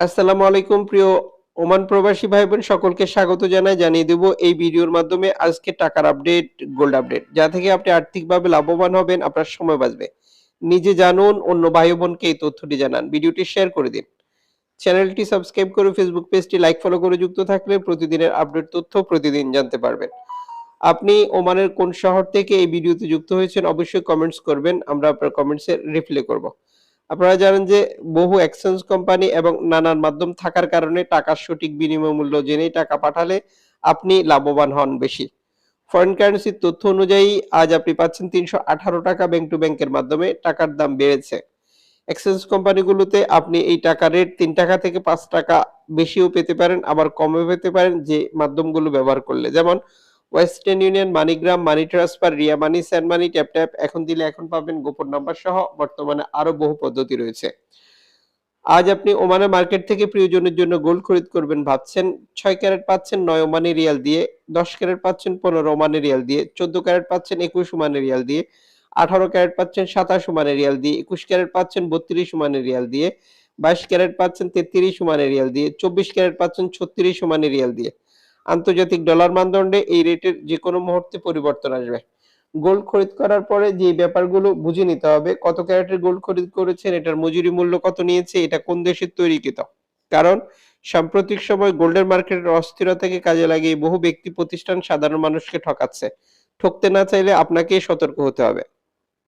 আসসালামু আলাইকুম, প্রিয় ওমান প্রবাসী ভাই বোন সকলকে স্বাগত জানাই, জানিয়ে দেব এই ভিডিওর মাধ্যমে আজকে টাকার আপডেট, গোল্ড আপডেট, যা থেকে আপনি আর্থিকভাবে লাভবান হবেন, আপনার সময় বাঁচবে। নিজে জানুন, অন্য ভাই বোনকে এই তথ্যটি জানান। ভিডিওটি শেয়ার করে দিন। চ্যানেলটি সাবস্ক্রাইব করে ফেসবুক পেজটি লাইক, ফলো করে যুক্ত থাকলে প্রতিদিনের আপডেট তথ্য প্রতিদিন জানতে পারবেন। আপনি ওমানের কোন শহর থেকে এই ভিডিওতে যুক্ত হয়েছেন, অবশ্যই কমেন্টস করবেন, আমরা আপনার কমেন্টসে রিপ্লাই করব। আপনারা জানেন যে বহু এক্সচেঞ্জ কোম্পানি এবং নানান মাধ্যম থাকার কারণে টাকার সঠিক বিনিময় মূল্য জেনেই টাকা পাঠালে আপনি লাভবান হন বেশি। ফরেন কারেন্সির তথ্য অনুযায়ী আজ আপনি পাচ্ছেন তিনশো আঠারো টাকা ব্যাংক টু ব্যাংকের মাধ্যমে টাকার দাম বেড়েছে। এক্সচেঞ্জ কোম্পানিগুলোতে আপনি এই টাকা রেট তিন টাকা থেকে পাঁচ টাকা বেশিও পেতে পারেন, আবার কমে পেতে পারেন যে মাধ্যমগুলো ব্যবহার করলে। যেমন Western Union MoneyGram money transfer Ria money send money tap tap এখন দিলে এখন পাবেন গোপন নাম্বার সহ বর্তমানে আরও বহু পদ্ধতি রয়েছে। আজ আপনি ওমানের মার্কেট থেকে প্রিয়জনের জন্য গোল্ড খরিদ করবেন ভাবছেন, ছয় ক্যারেট পাচ্ছেন, নয় ওমানি রিয়াল দিয়ে, দশ ক্যারেট পাচ্ছেন, পনেরো ওমানি রিয়াল দিয়ে, চোদ্দ ক্যারেট পাচ্ছেন, একুশ ওমানি রিয়াল দিয়ে, আঠারো ক্যারেট পাচ্ছেন, সাতাশ ওমানি রিয়াল দিয়ে, একুশ ক্যারেট পাচ্ছেন, বত্রিশ ওমানি রিয়াল দিয়ে, বাইশ ক্যারেট পাচ্ছেন, তেত্রিশ ওমানি রিয়াল দিয়ে, চব্বিশ ক্যারেট পাচ্ছেন, ছত্রিশ ওমানি রিয়াল দিয়ে। আন্তর্জাতিক ডলার মানদণ্ডে এই রেটের যে কোনো মুহূর্তে পরিবর্তন আসবে। গোল্ড খরিদ করার পরে যে ব্যাপারগুলো বুঝে নিতে হবে, কত ক্যারেটের গোল্ড খরিদ করেছেন, এটার মজুরি মূল্য কত নিয়েছে, এটা কোন দেশের তৈরিকৃত? কারণ সাম্প্রতিক সময় গোল্ডের মার্কেটের অস্থিরতাকে কাজে লাগিয়ে বহু ব্যক্তি প্রতিষ্ঠান সাধারণ মানুষকে ঠকাচ্ছে। ঠকতে না চাইলে আপনাকেই সতর্ক হতে হবে।